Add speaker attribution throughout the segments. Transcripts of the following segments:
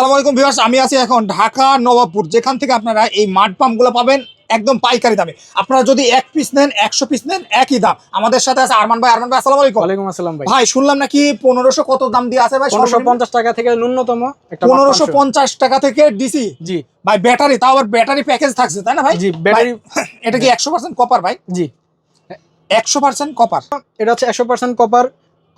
Speaker 1: আসসালামু আলাইকুম ভিউয়ার্স আমি আছি এখন ঢাকা নবাবপুর যেখান থেকে আপনারা এই মাড পাম্পগুলো পাবেন একদম পাইকারি দামে। আপনারা যদি এক পিস নেন একশো পিস নেন একই দাম। আমাদের সাথে আছে আরমান ভাই। আরমান ভাই আসসালামু আলাইকুম।
Speaker 2: ওয়ালাইকুম আসসালাম ভাই।
Speaker 1: ভাই শুনলাম নাকি পনেরোশো কত দাম দিয়ে আছে ভাই?
Speaker 2: পনেরোশো পঞ্চাশ টাকা থেকে ন্যূনতম
Speaker 1: পনেরোশো পঞ্চাশ টাকা থেকে ডিসি
Speaker 2: জি।
Speaker 1: ভাই ব্যাটারি তাও আবার ব্যাটারি প্যাকেজ থাকছে তাই না ভাই?
Speaker 2: জি ব্যাটারি
Speaker 1: এটা কি একশো পার্সেন্ট কপার ভাই?
Speaker 2: জি।
Speaker 1: একশো পার্সেন্ট কপার
Speaker 2: এটা হচ্ছে একশো পার্সেন্ট কপার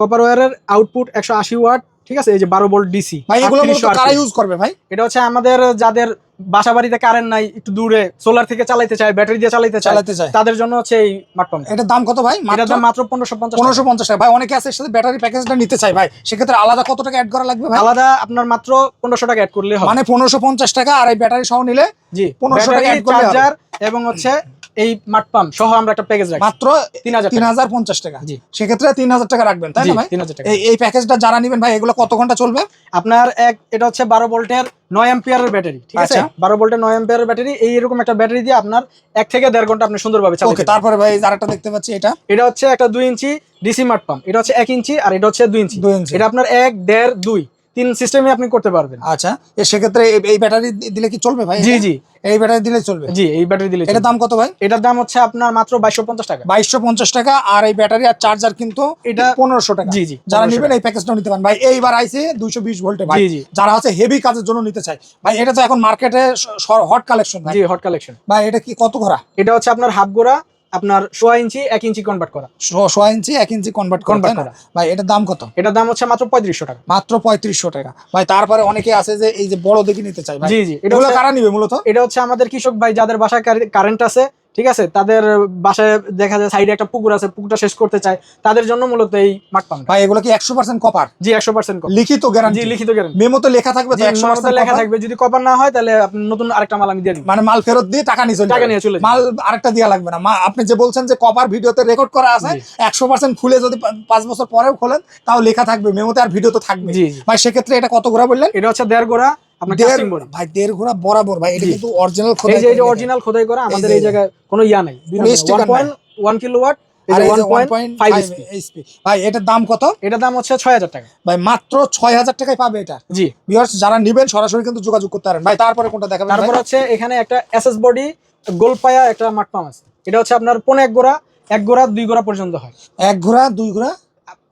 Speaker 2: কপার ওয়ারের আউটপুট একশো আশি ওয়াট ঠিক আছে এই যে বারো ভোল্ট ডিসি
Speaker 1: ভাই এগুলো কারা ইউজ করবে ভাই?
Speaker 2: এটা হচ্ছে আমাদের যাদের বাসা বাড়িতে কারেন্ট নাই একটু দূরে সোলার থেকে চালাইতে চায় ব্যাটারি দিয়ে চালাইতে
Speaker 1: চালাতে চায়।
Speaker 2: তাদের জন্য হচ্ছে এই স্মার্টফোন
Speaker 1: এটার দাম কত ভাই?
Speaker 2: এটার দাম মাত্র পনেরোশো পঞ্চাশ
Speaker 1: পনেরোশো পঞ্চাশ টাকা। ভাই অনেকে আছে সাথে ব্যাটারি প্যাকেজটা নিতে চাই ভাই। সেক্ষেত্রে আলাদা কত টাকা অ্যাড করা লাগবে ভাই?
Speaker 2: আলাদা আপনার মাত্র পনেরোশো টাকা অ্যাড করলে হবে।
Speaker 1: মানে পনেরোশো পঞ্চাশ টাকা আর এই ব্যাটারি সহ নিলে
Speaker 2: জি
Speaker 1: পনেরোশো টাকা
Speaker 2: ব্যাটারি
Speaker 1: করলে
Speaker 2: চার্জার এবং হচ্ছে এই স্মার্টফোন সহ আমরা একটা প্যাকেজ রাখি
Speaker 1: মাত্র
Speaker 2: তিন হাজার
Speaker 1: তিন হাজার পঞ্চাশ টাকা।
Speaker 2: জি।
Speaker 1: সেক্ষেত্রে তিন হাজার টাকা রাখবেন তাই না ভাই?
Speaker 2: তিন হাজার টাকা।
Speaker 1: এই প্যাকেজটা যারা নেবেন ভাই এগুলো কত ঘণ্টা চলবে?
Speaker 2: আপনার এক এটা হচ্ছে বারো ভোল্টের নয় এম্পিয়ারের ব্যাটারি ঠিক আছে?
Speaker 1: আচ্ছা।
Speaker 2: বারো ভোল্টের নয় এম্পিয়ারের ব্যাটারি এই এরকম একটা ব্যাটারি দিয়ে আপনার এক থেকে দেড় ঘণ্টা আপনি সুন্দরভাবে চালাতে।
Speaker 1: তারপরে ভাই আরেকটা দেখতে পাচ্ছি এটা?
Speaker 2: এটা হচ্ছে একটা দুই ইঞ্চি ডিসি মার্ট পাম্প এটা হচ্ছে এক ইঞ্চি আর এটা হচ্ছে দুই ইঞ্চি।
Speaker 1: দুই ইঞ্চি।
Speaker 2: এটা আপনার এক দেড় দুই। তিন সিস্টেমে আপনি করতে পারবেন।
Speaker 1: আচ্ছা সেক্ষেত্রে এই- ব্যাটারি দিলে কি চলবে ভাই?
Speaker 2: জি জি।
Speaker 1: এই ব্যাটারি দিলে চলবে?
Speaker 2: জি এই ব্যাটারি দিলে
Speaker 1: এটার দাম কত ভাই?
Speaker 2: এটার দাম হচ্ছে আপনার মাত্র বাইশশো পঞ্চাশ টাকা।
Speaker 1: বাইশশো পঞ্চাশ টাকা আর এই ব্যাটারি আর চার্জার কিন্তু
Speaker 2: এটা
Speaker 1: পনেরোশো টাকা।
Speaker 2: জি জি
Speaker 1: যারা
Speaker 2: 1500
Speaker 1: নেবেন এই প্যাকেজটা নিতে পারেন। ভাই এইবার আইসে দুইশো বিশ ভোল্টে ভাই।
Speaker 2: জি জি।
Speaker 1: যারা হচ্ছে হেভি কাজের জন্য নিতে চায়। ভাই এটা তো এখন মার্কেটে হট কালেকশন ভাই।
Speaker 2: জি হট কালেকশন
Speaker 1: ভাই এটা কি কত ঘোরা
Speaker 2: এটা হচ্ছে আপনার হাফ গোড়া আপনার সোয়া ইঞ্চি এক ইঞ্চি কনভার্ট করা।
Speaker 1: সোয়া ইঞ্চি এক ইঞ্চি কনভার্ট কনভার্ট
Speaker 2: করা।
Speaker 1: ভাই এটার দাম কত?
Speaker 2: এটার দাম হচ্ছে মাত্র পঁয়ত্রিশশো টাকা।
Speaker 1: মাত্র পঁয়ত্রিশশো টাকা। ভাই তারপরে অনেকে আছে যে এই যে বড় দেখে নিতে চাই
Speaker 2: জি জি এটা
Speaker 1: কারা নিবে মূলত?
Speaker 2: এটা হচ্ছে আমাদের কৃষক ভাই যাদের বাসায় কারেন্ট আছে ঠিক আছে? তাদের বাসায় দেখা যায় সাইডে একটা পুকুর আছে পুকুরটা শেষ করতে চায়। তাদের জন্য মূলত এই স্মার্ট পাম্প।
Speaker 1: ভাই এগুলো কি একশো পার্সেন্ট কপার
Speaker 2: জি একশো পার্সেন্ট
Speaker 1: লিখিত
Speaker 2: জি
Speaker 1: গ্যারান্টি
Speaker 2: লিখিত গ্যারান্টি
Speaker 1: মেমোতে লেখা থাকবে তো একশো
Speaker 2: লেখা থাকবে। যদি কপার না হয় তাহলে আপনি নতুন আরেকটা মাল আমি দিয়ে দিব।
Speaker 1: মানে মাল ফেরত দিয়ে টাকা নিয়ে চলে
Speaker 2: টাকা নিয়ে চলে
Speaker 1: মাল আরেকটা দেওয়া লাগবে না। মা আপনি যে বলছেন যে কপার ভিডিওতে রেকর্ড করা আছে। একশো পার্সেন্ট খুলে যদি পাঁচ বছর পরেও খোলেন তাও লেখা থাকবে। মেমোতে আর ভিডিও তো থাকবে ভাই সেক্ষেত্রে এটা কত ঘোরা বললেন?
Speaker 2: এটা হচ্ছে দেড় গোড়া। আপনার
Speaker 1: দেড়
Speaker 2: কাস্টিং বডি।
Speaker 1: ভাই দেড় ঘোরা বরাবর ভাই এটা কিন্তু অরিজিনাল
Speaker 2: এই এই যে অরিজিনাল খোদাই করা আমাদের এই জায়গায় কোনো ইয়া নাই
Speaker 1: sticker নাই।
Speaker 2: ওয়ান কিলো ওয়াট
Speaker 1: আর এই যে
Speaker 2: ওয়ান পয়েন্ট ফাইভ
Speaker 1: 1.5 HP ভাই এটার দাম কত?
Speaker 2: এটার দাম হচ্ছে ছয় হাজার টাকা।
Speaker 1: ভাই মাত্র ছয় হাজার টাকায় পাবে এটা।
Speaker 2: জি।
Speaker 1: ভিউয়ার্স যারা নেবেন সরাসরি কিন্তু যোগাযোগ করতে পারেন। ভাই তারপরে কোনটা দেখাবেন
Speaker 2: তারপর হচ্ছে এখানে একটা এসএস বডি গোল পায়া একটা মাঠ পাম্প আছে। এটা হচ্ছে আপনার পনে এক গোড়া এক গোড়া দুই গোড়া পর্যন্ত হয়।
Speaker 1: এক ঘোড়া দুই ঘোড়া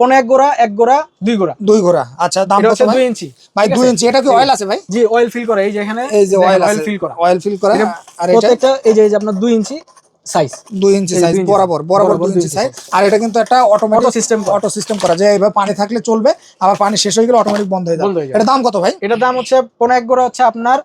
Speaker 2: পনে এক গোড়া এক গোড়া দুই গোড়া।
Speaker 1: দুই ঘোড়া আচ্ছা দাম কত ভাই?
Speaker 2: দুই ইঞ্চি।
Speaker 1: ভাই ইঞ্চি। এটা কি অয়েল আছে ভাই?
Speaker 2: জি অয়েল ফিল করা। এই যে এখানে
Speaker 1: এই যে অয়েল
Speaker 2: অয়েল ফিল করা।
Speaker 1: অয়েল ফিল করা। আর এটা
Speaker 2: প্রত্যেকটা এই যে এই যে আপনার ইঞ্চি সাইজ
Speaker 1: ইঞ্চি সাইজ বরাবর ইঞ্চি সাইজ আর এটা কিন্তু একটা অটোমেটিক
Speaker 2: করা।
Speaker 1: অটো সিস্টেম করা। পানি থাকলে চলবে আবার পানি শেষ হয়ে গেলে অটোমেটিক বন্ধ হয়ে যাবে। এটা দাম কত ভাই?
Speaker 2: এটার দাম হচ্ছে পনে এক গোড়া হচ্ছে আপনার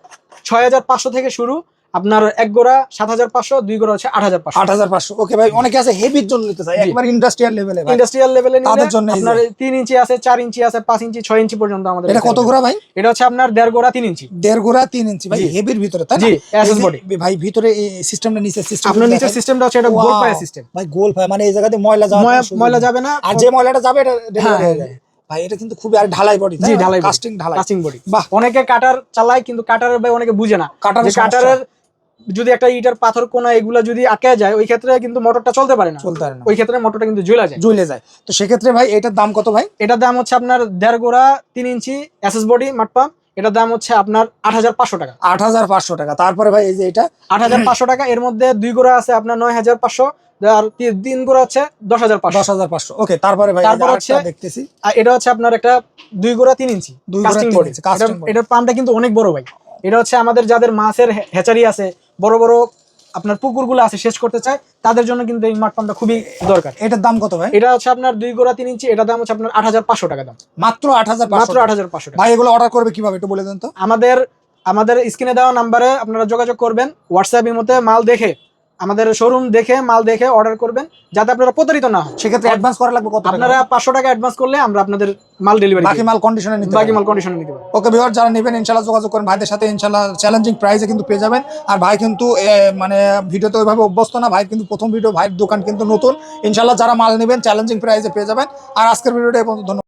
Speaker 2: ছয় হাজার পাঁচশো থেকে শুরু আপনার এক গোড়া সাত হাজার পাঁচশো দুই গোড়া হচ্ছে আট হাজার পাঁচশো।
Speaker 1: আট হাজার পাঁচশো। ওকে ভাই অনেকে আছে হেভির জন্য নিতে
Speaker 2: জি।
Speaker 1: একবার ইন্ডাস্ট্রিয়াল লেভেলে
Speaker 2: ইন্ডাস্ট্রিয়াল লেভেলে
Speaker 1: তাদের জন্য
Speaker 2: আপনার তিন ইঞ্চি আছে চার ইঞ্চি আছে পাঁচ ইঞ্চি ছয় ইঞ্চি পর্যন্ত আমাদের
Speaker 1: এটা কত ঘোড়া ভাই?
Speaker 2: এটা হচ্ছে আপনার দেড় গোড়া তিন ইঞ্চি।
Speaker 1: দেড় ঘোড়া তিন ইঞ্চি। ভাই। হেভির ভিতরে তাই
Speaker 2: জি,
Speaker 1: যে-
Speaker 2: body।
Speaker 1: ভাই ভিতরে এই সিস্টেমটা নিচে সিস্টেম
Speaker 2: আপনার নিচের সিস্টেমটা হচ্ছে এটা গোল পায়া সিস্টেম
Speaker 1: ভাই গোল ভাই মানে এই জায়গাতে ময়লা সুযোগ
Speaker 2: ময়লা যাবে না।
Speaker 1: আর যে ময়লাটা যাবে এটা ডেলিভারি
Speaker 2: হ্যাঁ,
Speaker 1: হয়ে যায়। ভাই এটা কিন্তু খুবই আর ঢালাই বডি
Speaker 2: জি ঢালাই
Speaker 1: কাস্টিং ঢালাই
Speaker 2: কাস্টিং বডি
Speaker 1: বাহ।
Speaker 2: অনেকে কাটার চালায় কিন্তু কাটারের ভাই অনেকে বুঝে না।
Speaker 1: কাটারের
Speaker 2: কাটারের যদি একটা ইটার পাথর কোনা এগুলা যদি আটকে যায় ওই ক্ষেত্রে কিন্তু মোটরটা চলতে পারে না।
Speaker 1: চলতে পারে না।
Speaker 2: ওই ক্ষেত্রে মোটরটা কিন্তু জ্বলে যায়।
Speaker 1: জ্বলে যায়। তো সেক্ষেত্রে ভাই এটার দাম কত ভাই?
Speaker 2: এটার দাম হচ্ছে আপনার দেড় গোড়া তিন ইঞ্চি এসএস বডি মাঠ পাম্প। এটার দাম হচ্ছে আপনার আট হাজার পাঁচশো টাকা।
Speaker 1: আট হাজার পাঁচশো টাকা। তারপরে ভাই এই যে এটা?
Speaker 2: আট হাজার পাঁচশো টাকা এর মধ্যে দুই গোড়া আছে আপনার নয় হাজার পাঁচশো আর তিন গোড়া হচ্ছে দশ হাজার পাঁচশো।
Speaker 1: দশ হাজার পাঁচশো। ওকে তারপরে ভাই
Speaker 2: তারপর
Speaker 1: তারপর
Speaker 2: হচ্ছে-
Speaker 1: দেখতেছি।
Speaker 2: এটা হচ্ছে আপনার একটা দুই গোড়া তিন ইঞ্চি
Speaker 1: দুই গোড়া
Speaker 2: কাস্টিং
Speaker 1: তিন ইঞ্চি,
Speaker 2: এটার পাম্পটা কিন্তু অনেক বড় ভাই। এটা হচ্ছে আমাদের যাদের মাছের হে- হ্যাচারি আছে বড় বড় আপনার পুকুরগুলো আছে শেষ করতে চায় তাদের জন্য কিন্তু এই মাঠ পাম্পটা খুবই দরকার।
Speaker 1: এটার দাম কত ভাই?
Speaker 2: এটা হচ্ছে আপনার দুই গোড়া তিন ইঞ্চি এটার দাম হচ্ছে আপনার আট হাজার পাঁচশো টাকা দাম।
Speaker 1: মাত্র আট হাজার
Speaker 2: মাত্র আট হাজার পাঁচশো টাকা।
Speaker 1: ভাই এগুলো অর্ডার করবে কীভাবে একটু বলে দেন তো।
Speaker 2: আমাদের আমাদের স্ক্রিনে দেওয়া নাম্বারে আপনারা যোগাযোগ করবেন হোয়াটসঅ্যাপ মতে মাল দেখে আমাদের শোরুম দেখে মাল দেখে অর্ডার করবেন যাতে আপনারা প্রতারিত না হয়
Speaker 1: সেক্ষেত্রে অ্যাডভান্স করা লাগবে কত
Speaker 2: আপনারা পাঁচশো টাকা অ্যাডভান্স করলে আমরা আপনাদের মাল ডেলিভারি
Speaker 1: বাকি মাল কন্ডিশনে নিতে
Speaker 2: বাকি মাল কন্ডিশনে নিতে
Speaker 1: ওকে ভিউয়ার যারা নেবেন ইনশাল্লাহ যোগাযোগ করেন। ভাইদের সাথে ইনশাল্লাহ চ্যালেঞ্জিং প্রাইসে কিন্তু পেয়ে যাবেন। আর ভাই কিন্তু মানে ভিডিওতে ওইভাবে অভ্যস্ত না। ভাই কিন্তু প্রথম ভিডিও ভাইয়ের দোকান কিন্তু নতুন। ইনশাল্লাহ যারা মাল নেবেন চ্যালেঞ্জিং প্রাইসে পেয়ে যাবেন। আর আজকের ভিডিওটা এই পর্যন্ত ধন্যবাদ।